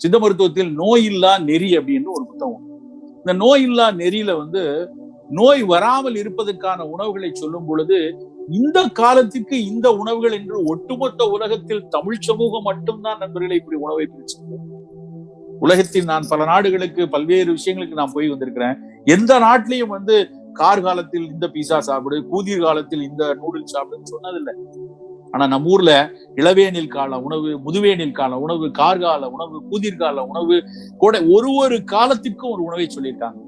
சித்த மருத்துவத்தில் நோயில்லா நெறி அப்படின்னு ஒரு புத்தகம் இந்த நோயில்லா நெறியில வந்து நோய் வராமல் இருப்பதற்கான உணவுகளை சொல்லும் பொழுது இந்த காலத்துக்கு இந்த உணவுகள் என்று ஒட்டுமொத்த உலகத்தில் தமிழ் சமூகம் மட்டும்தான் நண்பர்களை இப்படி உணவை பிரிச்சு உலகத்தில் நான் பல நாடுகளுக்கு பல்வேறு விஷயங்களுக்கு நான் போய் வந்திருக்கிறேன். எந்த நாட்டிலையும் வந்து கார் காலத்தில் இந்த பீஸா சாப்பிடு கூதிர் காலத்தில் இந்த நூடுல்ஸ் சாப்பிடுன்னு சொன்னதில்லை. ஆனா நம்ம ஊர்ல இளவேனில் கால உணவு முதுவேனில் கால உணவு கார்கால உணவு கூதிர்கால உணவு கூட ஒரு ஒரு காலத்திற்கும் ஒரு உணவை சொல்லியிருக்காங்க.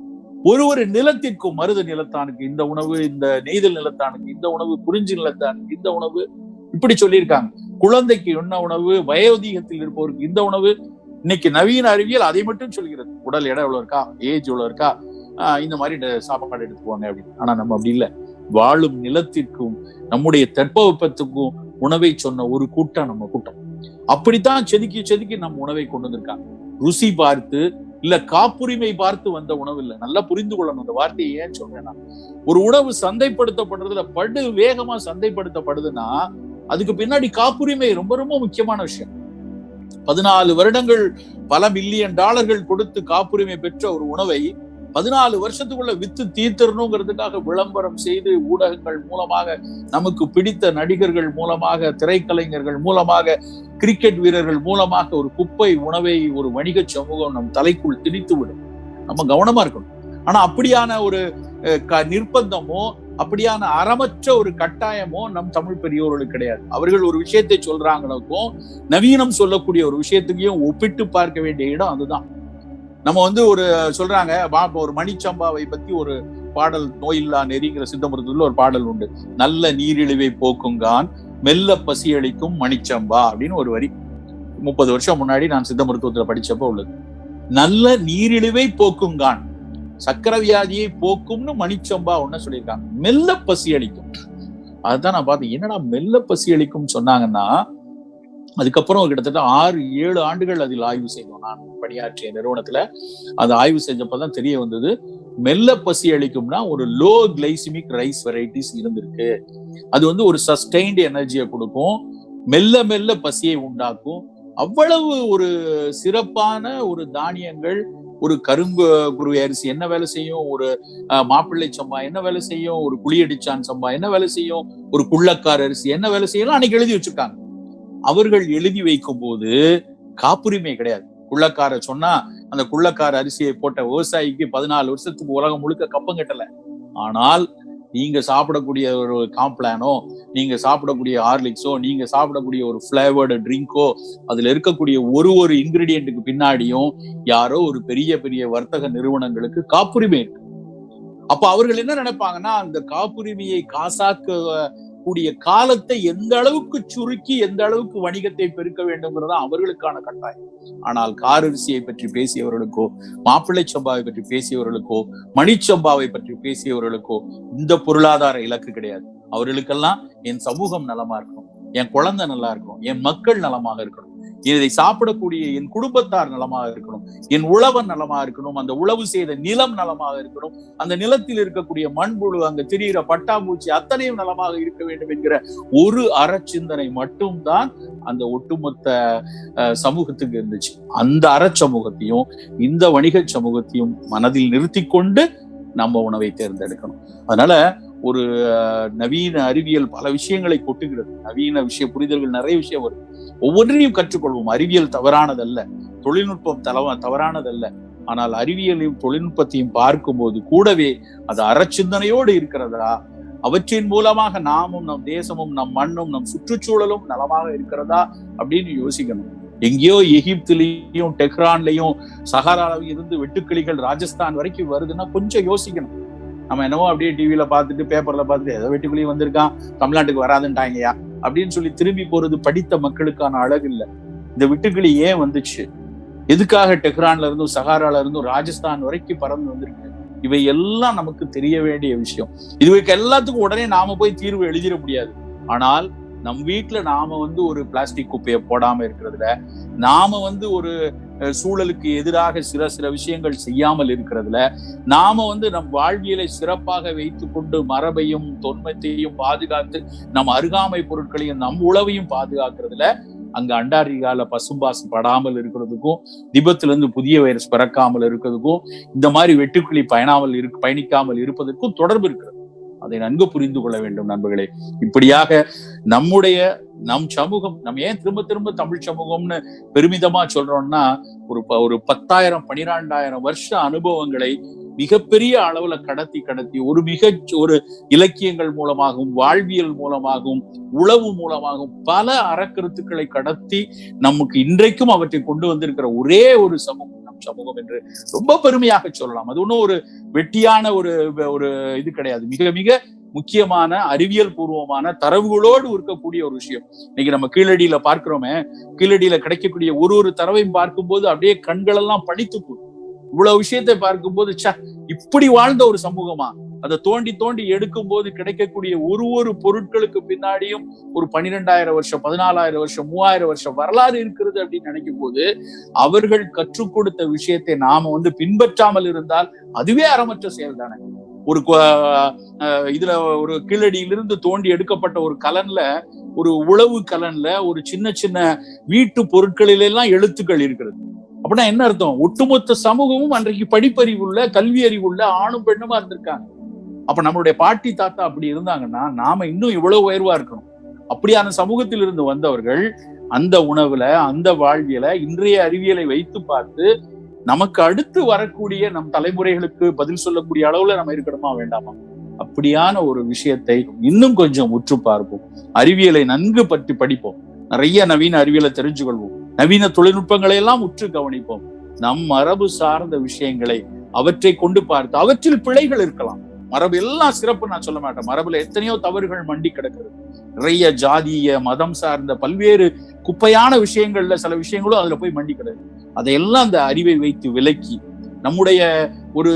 ஒரு ஒரு நிலத்திற்கும் மருத நிலத்தானுக்கு இந்த உணவு இந்த நெய்தல் நிலத்தானுக்கு இந்த உணவு குறிஞ்சி நிலத்தானுக்கு இந்த உணவு இப்படி சொல்லியிருக்காங்க. குழந்தைக்கு என்ன உணவு வயோதிகத்தில் இருப்பவருக்கு இந்த உணவு இன்னைக்கு நவீன அறிவியல் அதை மட்டும் சொல்கிறது. உடல் எடை எவ்வளவு இருக்கா? ஏஜ் எவ்வளவு இருக்கா? இந்த மாதிரி சாப்பாடு எடுத்துக்குவாங்க அப்படின்னு. ஆனா நம்ம அப்படி இல்லை. வாழும் நிலத்திற்கும் நம்முடைய தட்பவெப்பத்துக்கும் உணவை சொன்ன ஒரு கூட்டம் நம்ம கூட்டம். அப்படித்தான் செதுக்கி செதுக்கி நம்ம உணவை கொண்டு வந்திருக்காங்க. ருசி பார்த்து இல்ல காப்புரிமை பார்த்து வந்த உணவு இல்லை. நல்லா புரிந்து கொள்ளணும் அந்த வார்த்தையை ஏன் சொல்றேன்னா ஒரு உணவு சந்தைப்படுத்தப்படுறதுல படு வேகமா சந்தைப்படுத்தப்படுதுன்னா அதுக்கு பின்னாடி காப்புரிமை ரொம்ப ரொம்ப முக்கியமான விஷயம். பதினாலு வருடங்கள் பல மில்லியன் டாலர்கள் கொடுத்து காப்புரிமை பெற்ற ஒரு உணவை பதினாலு வருஷத்துக்குள்ள வித்து தீர்த்தரணுங்கிறதுக்காக விளம்பரம் செய்து ஊடகங்கள் மூலமாக நமக்கு பிடித்த நடிகர்கள் மூலமாக திரைக்கலைஞர்கள் மூலமாக கிரிக்கெட் வீரர்கள் மூலமாக ஒரு குப்பை உணவை ஒரு வணிக சமூகம் நம் தலைக்குள் திணித்து விடும் நம்ம கவனமா இருக்கணும். ஆனா அப்படியான ஒரு நிர்பந்தமோ அப்படியான அறமற்ற ஒரு கட்டாயமோ நம் தமிழ் பெரியோர்களுக்கு கிடையாது. அவர்கள் ஒரு விஷயத்தை சொல்றாங்களுக்கும் நவீனம் சொல்லக்கூடிய ஒரு விஷயத்துக்கையும் ஒப்பிட்டு பார்க்க வேண்டிய இடம் அதுதான். நம்ம வந்து ஒரு சொல்றாங்க ஒரு மணிச்சம்பாவை பத்தி ஒரு பாடல் நோயில்லா நெறிங்கிற சித்த மருத்துவத்துல ஒரு பாடல் உண்டு. நல்ல நீரிழிவை போக்குங்கான் மெல்ல பசியளிக்கும் மணிச்சம்பா அப்படின்னு ஒரு வரி. முப்பது வருஷம் முன்னாடி நான் சித்த மருத்துவத்துல படிச்சப்ப உள்ளது. நல்ல நீரிழிவை போக்குங்கான் சக்கர வியாதியை போக்கும்னு மணிச்சம்பா ஒன்னு சொல்லியிருக்காங்க. மெல்ல பசி அளிக்கும். அதுதான் நான் பார்த்தேன். என்னடா மெல்ல பசி அளிக்கும் சொன்னாங்கன்னா அதுக்கப்புறம் கிட்டத்தட்ட ஆறு ஏழு ஆண்டுகள் அதில் ஆய்வு செய்தோம் நான் பணியாற்றிய நிறுவனத்துல. அது ஆய்வு செஞ்சப்பதான் தெரிய வந்தது. மெல்ல பசி அளிக்கும்னா ஒரு லோ கிளைசிமிக் ரைஸ் வெரைட்டிஸ் இருந்திருக்கு. அது வந்து ஒரு சஸ்டைன்டு எனர்ஜியை கொடுக்கும். மெல்ல மெல்ல பசியை உண்டாக்கும். அவ்வளவு ஒரு சிறப்பான ஒரு தானியங்கள் ஒரு கரும்பு குருவி அரிசி என்ன வேலை செய்யும்? ஒரு மாப்பிள்ளை சம்பா என்ன வேலை செய்யும்? ஒரு குழியடிச்சான் சம்பா என்ன வேலை செய்யும்? ஒரு குள்ளக்கார அரிசி என்ன வேலை செய்யலாம் அன்னைக்கு எழுதி வச்சிருக்காங்க. அவர்கள் எழுதி வைக்கும் போது காப்புரிமை கிடையாது. குள்ளக்கார சொன்னா அந்த குள்ளக்கார அரிசியை போட்ட விவசாயிக்கு பதினாலு வருஷத்துக்கு உலகம் முழுக்க கப்பம் கட்டல. ஆனால் நீங்க சாப்பிடக்கூடிய ஒரு காம்ப்ளானோ நீங்க சாப்பிடக்கூடிய ஹார்லிக்ஸோ நீங்க சாப்பிடக்கூடிய ஒரு ஃபிளேவர்டு ட்ரிங்கோ அதுல இருக்கக்கூடிய ஒரு ஒரு இன்கிரீடியன்ட்டுக்கு பின்னாடியும் யாரோ ஒரு பெரிய பெரிய வர்த்தக நிறுவனங்களுக்கு காப்புரிமை இருக்கு. அப்ப அவர்கள் என்ன நினைப்பாங்கன்னா அந்த காப்புரிமையை காசாக்க கூடிய காலத்தை எந்த அளவுக்கு சுருக்கி எந்த அளவுக்கு வணிகத்தை பெருக்க வேண்டும்ங்கிறதா அவர்களுக்கான கட்டாயம். ஆனால் காரரிசியை பற்றி பேசியவர்களுக்கோ மாப்பிள்ளை சம்பாவை பற்றி பேசியவர்களுக்கோ மணிச்சம்பாவை பற்றி பேசியவர்களுக்கோ இந்த பொருளாதார இலக்கு கிடையாது. அவர்களுக்கெல்லாம் என் சமூகம் நலமா இருக்கணும். என் குழந்தை நல்லா இருக்கணும் என் மக்கள் நலமாக இருக்கணும் இதை சாப்பிடக்கூடிய என் குடும்பத்தார் நலமாக இருக்கணும் என் உழவன் நலமா இருக்கணும் அந்த உழவு செய்த நிலம் நலமாக இருக்கணும் அந்த நிலத்தில் இருக்கக்கூடிய மண்புழு அங்க திரிகிற பட்டாம்பூச்சி அத்தனையும் நலமாக இருக்க வேண்டும் என்கிற ஒரு அறச்சிந்தனை மட்டும்தான் அந்த ஒட்டுமொத்த சமூகத்துக்கு இருந்துச்சு. அந்த அறச்சமூகத்தையும் இந்த வணிக சமூகத்தையும் மனதில் நிறுத்தி கொண்டு நம்ம உணவை தேர்ந்தெடுக்கணும். அதனால ஒரு நவீன அறிவியல் பல விஷயங்களை கொட்டுகிறது. நவீன விஷய புரிதல்கள் நிறைய விஷயம் வரும். ஒவ்வொன்றையும் கற்றுக்கொள்வோம். அறிவியல் தவறானதல்ல. தொழில்நுட்பம் தலவ தவறானதல்ல. ஆனால் அறிவியலையும் தொழில்நுட்பத்தையும் பார்க்கும்போது கூடவே அது அறச்சிந்தனையோடு இருக்கிறதா? அவற்றின் மூலமாக நாமும் நம் தேசமும் நம் மண்ணும் நம் சுற்றுச்சூழலும் நலமாக இருக்கிறதா? அப்படின்னு யோசிக்கணும். எங்கேயோ எகிப்திலையும் டெஹ்ரான்லையும் சஹாராவிலும் இருந்து வெட்டுக்கிளிகள் ராஜஸ்தான் வரைக்கும் வருதுன்னா கொஞ்சம் யோசிக்கணும். நம்ம என்னவோ அப்படியே டிவியில பார்த்துட்டு பேப்பர்ல பார்த்துட்டு ஏதோ வெட்டுக்கிளி வந்திருக்கான் தமிழ்நாட்டுக்கு வராதுன்ட்டாங்கயா அப்படின்னு சொல்லி திரும்பி போறது படித்த மக்களுக்கான அழகு இல்லை. இந்த வெட்டுக்கிளி ஏன் வந்துச்சு? எதுக்காக டெஹ்ரான்ல இருந்தும் சஹாரால இருந்தும் ராஜஸ்தான் வரைக்கும் பறந்து வந்திருக்கு? இவை எல்லாம் நமக்கு தெரிய வேண்டிய விஷயம். இதுக்கு எல்லாத்துக்கும் உடனே நாம போய் தீர்வு எழுதிட முடியாது. ஆனால் நம் வீட்டுல நாம வந்து ஒரு பிளாஸ்டிக் குப்பையை போடாம இருக்கிறதுல நாம வந்து ஒரு சூழலுக்கு எதிராக சில சில விஷயங்கள் செய்யாமல் இருக்கிறதுல நாம வந்து நம் வாழ்வியலை சிறப்பாக வைத்து கொண்டு மரபையும் தொன்மத்தையும் பாதுகாத்து நம் அருகாமை பொருட்களையும் நம் உழவையும் பாதுகாக்கிறதுல அங்க அண்டாரிகால பசும்பாசு படாமல் இருக்கிறதுக்கும் திபத்துல இருந்து புதிய வைரஸ் பிறக்காமல் இருக்கிறதுக்கும் இந்த மாதிரி வெட்டுக்கிளி பயணாமல் இரு பயணிக்காமல் இருப்பதற்கும் தொடர்பு இருக்கிறது. அதை நன்கு புரிந்து கொள்ள வேண்டும் நண்பர்களே. இப்படியாக நம்முடைய நம் சமூகம் நம்ம ஏன் திரும்ப திரும்ப தமிழ் சமூகம்னு பெருமிதமா சொல்றோம்னா ஒரு ப- ஒரு பத்தாயிரம் பனிரெண்டாயிரம் வருஷ அனுபவங்களை மிகப்பெரிய அளவுல கடத்தி கடத்தி ஒரு மிக ஒரு இலக்கியங்கள் மூலமாகவும் வாழ்வியல் மூலமாகவும் உளவு மூலமாகவும் பல அறக்கருத்துக்களை கடத்தி நமக்கு இன்றைக்கும் அவற்றை கொண்டு வந்திருக்கிற ஒரே ஒரு சமூகம் நம் சமூகம் என்று ரொம்ப பெருமையாக சொல்லலாம். அது ஒன்றும் ஒரு வெட்டியான ஒரு ஒரு இது கிடையாது. மிக மிக முக்கியமான அறிவியல் பூர்வமான தரவுகளோடு இருக்கக்கூடிய ஒரு விஷயம். இன்னைக்கு நம்ம கீழடியில பார்க்கிறோமே கீழடியில கிடைக்கக்கூடிய ஒரு ஒரு தரவையும் பார்க்கும்போது அப்படியே கண்களெல்லாம் படித்து போகுது இவ்வளவு விஷயத்தை பார்க்கும்போது ச இப்படி வாழ்ந்த ஒரு சமூகமா? அதை தோண்டி தோண்டி எடுக்கும் போது கிடைக்கக்கூடிய ஒரு ஒரு பொருட்களுக்கு பின்னாடியும் ஒரு பன்னிரெண்டாயிரம் வருஷம் பதினாலாயிரம் வருஷம் மூவாயிரம் வருஷம் வரலாறு இருக்கிறது அப்படின்னு நினைக்கும் போது அவர்கள் கற்றுக் கொடுத்த விஷயத்தை நாம வந்து பின்பற்றாமல் இருந்தால் அதுவே அறமற்ற செயல் தானே? ஒரு இதுல ஒரு கீழடியிலிருந்து தோண்டி எடுக்கப்பட்ட ஒரு கலன்ல ஒரு உழவு கலன்ல ஒரு சின்ன சின்ன வீட்டு பொருட்களில எல்லாம் எழுத்துக்கள் இருக்கிறது. அப்படின்னா என்ன அர்த்தம்? ஒட்டுமொத்த சமூகமும் அன்றைக்கு படிப்பறிவுள்ள கல்வி அறிவுள்ள ஆணும் பெண்ணுமா இருந்திருக்காங்க. அப்ப நம்மளுடைய பாட்டி தாத்தா அப்படி இருந்தாங்கன்னா நாம இன்னும் இவ்வளவு உயர்வா இருக்கணும். அப்படியான சமூகத்தில் இருந்து வந்தவர்கள் அந்த உணவுல அந்த வாழ்வியல இன்றைய அறிவியலை வைத்து பார்த்து நமக்கு அடுத்து வரக்கூடிய நம் தலைமுறைகளுக்கு பதில் சொல்லக்கூடிய அளவுல நம்ம இருக்கணுமா வேண்டாமா? அப்படியான ஒரு விஷயத்தை இன்னும் கொஞ்சம் உற்று பார்ப்போம். அறிவியலை நன்கு பற்றி படிப்போம். நிறைய நவீன அறிவியலை தெரிஞ்சு கொள்வோம் நவீன தொழில்நுட்பங்களை எல்லாம் உற்று கவனிப்போம். நம் மரபு சார்ந்த விஷயங்களை அவற்றை கொண்டு பார்த்து அவற்றில் பிழைகள் இருக்கலாம். மரபு எல்லாம் சிறப்பு நான் சொல்ல மாட்டேன். மரபுல எத்தனையோ தவறுகள் மண்டி கிடக்கிறது. நிறைய ஜாதிய மதம் சார்ந்த பல்வேறு குப்பையான விஷயங்கள்ல சில விஷயங்களும் அதுல போய் மன்னிக்கிறது அதையெல்லாம் அந்த அறிவை வைத்து விலக்கி நம்முடைய ஒரு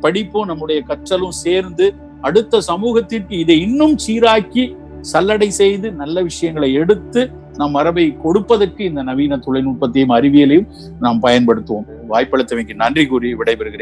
படிப்பும் நம்முடைய கற்றலும் சேர்ந்து அடுத்த சமூகத்திற்கு இதை இன்னும் சீராக்கி சல்லடை செய்து நல்ல விஷயங்களை எடுத்து நம் மரபை கொடுப்பதற்கு இந்த நவீன தொழில்நுட்பத்தையும் அறிவியலையும் நாம் பயன்படுத்துவோம். வாய்ப்பளித்தவைக்கு நன்றி கூறி விடைபெறுகிறேன்.